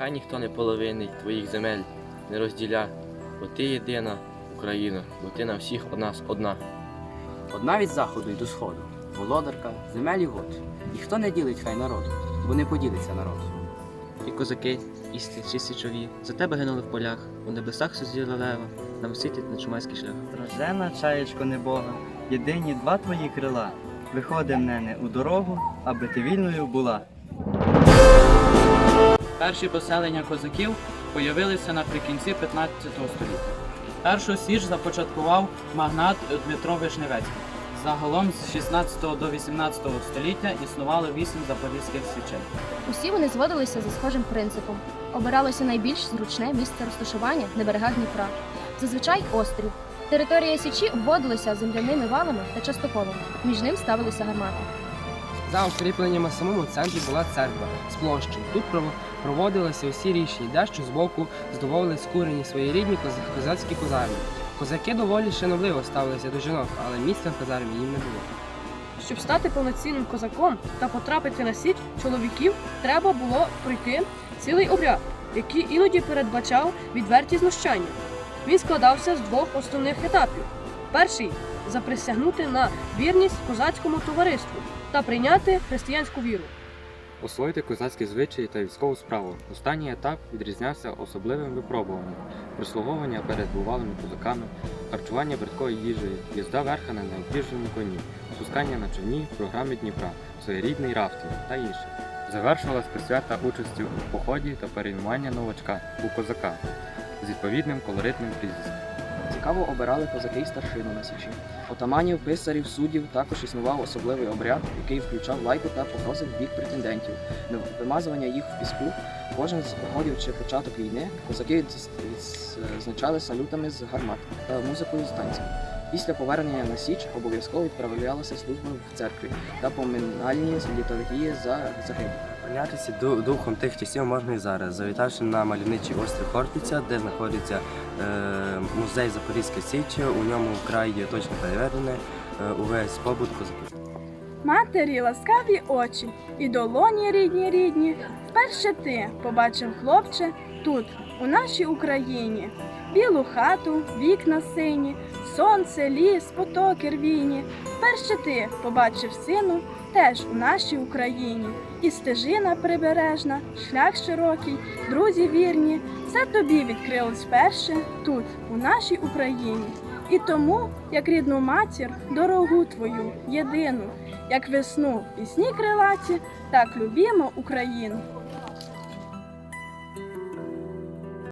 Нехай ніхто не половинить твоїх земель, не розділя, бо ти єдина Україна, бо ти на всіх у нас одна. Одна від заходу й до сходу, володарка, земель і вод. Ніхто не ділить хай народу, бо не поділиться народ. І козаки, і стрічі січові, за тебе гинули в полях, у небесах сузіла лева, нам світить на чумайський шлях. Рождена, чаєчко небога, єдині два твої крила. Виходи мене у дорогу, аби ти вільною була. Перші поселення козаків появилися наприкінці 15 століття. Першу січ започаткував магнат Дмитро Вишневецький. Загалом з 16 до 18 століття існувало вісім запорізьких січей. Усі вони зводилися за схожим принципом. Обиралося найбільш зручне місце розташування на берегах Дніпра. Зазвичай острів. Територія січі обводилася земляними валами та частоковами. Між ним ставилися гармати. За укріпленням у самому центрі була церква з площею. Тут проводилися усі річні, дещо збоку здоволили скурені свої рідні козацькі козарми. Козаки доволі шанобливо ставилися до жінок, але місця в казармі їм не було. Щоб стати повноцінним козаком та потрапити на січ чоловіків, треба було пройти цілий обряд, який іноді передбачав відверті знущання. Він складався з двох основних етапів: перший заприсягнути на вірність козацькому товариству та прийняти християнську віру. Освоїти козацькі звичаї та військову справу. Останній етап відрізнявся особливим випробуванням, прислуговування перед бувалими козаками, харчування бридкою їжею, їзда верха на необ'їждженому коні, спускання на човні програмі Дніпра, своєрідний рафтинг та інше. Завершувалась присвята участю у поході та перейменування новачка у козака з відповідним колоритним прізвиськом. Цікаво обирали козаки й старшину на січі. Отаманів, писарів, суддів також існував особливий обряд, який включав лайку та погрози в бік претендентів, вимазування їх в піску. Кожен з походів чи початок війни козаки відз- відзначали салютами з гармат та музикою з танцями. Після повернення на Січ обов'язково відправлялася служба в церкві та поминальні літургії за загиблих. Прийнятися духом тих часів можна і зараз, завітавши на мальовничий острів Хортиця, де знаходиться е, музей Запорізька Січі. У ньому вкрай є точно переведене е, увесь побут козаків. Матері ласкаві очі і долоні рідні рідні. Вперше ти побачив хлопче тут, у нашій Україні. Білу хату, вікна сині, сонце, ліс, потоки рвіні. Вперше ти побачив сину теж у нашій Україні. І стежина прибережна, шлях широкий, друзі вірні. Все тобі відкрилось вперше тут, у нашій Україні. І тому, як рідну матір, дорогу твою, єдину, як весну, пісні крилаті, так любімо Україну.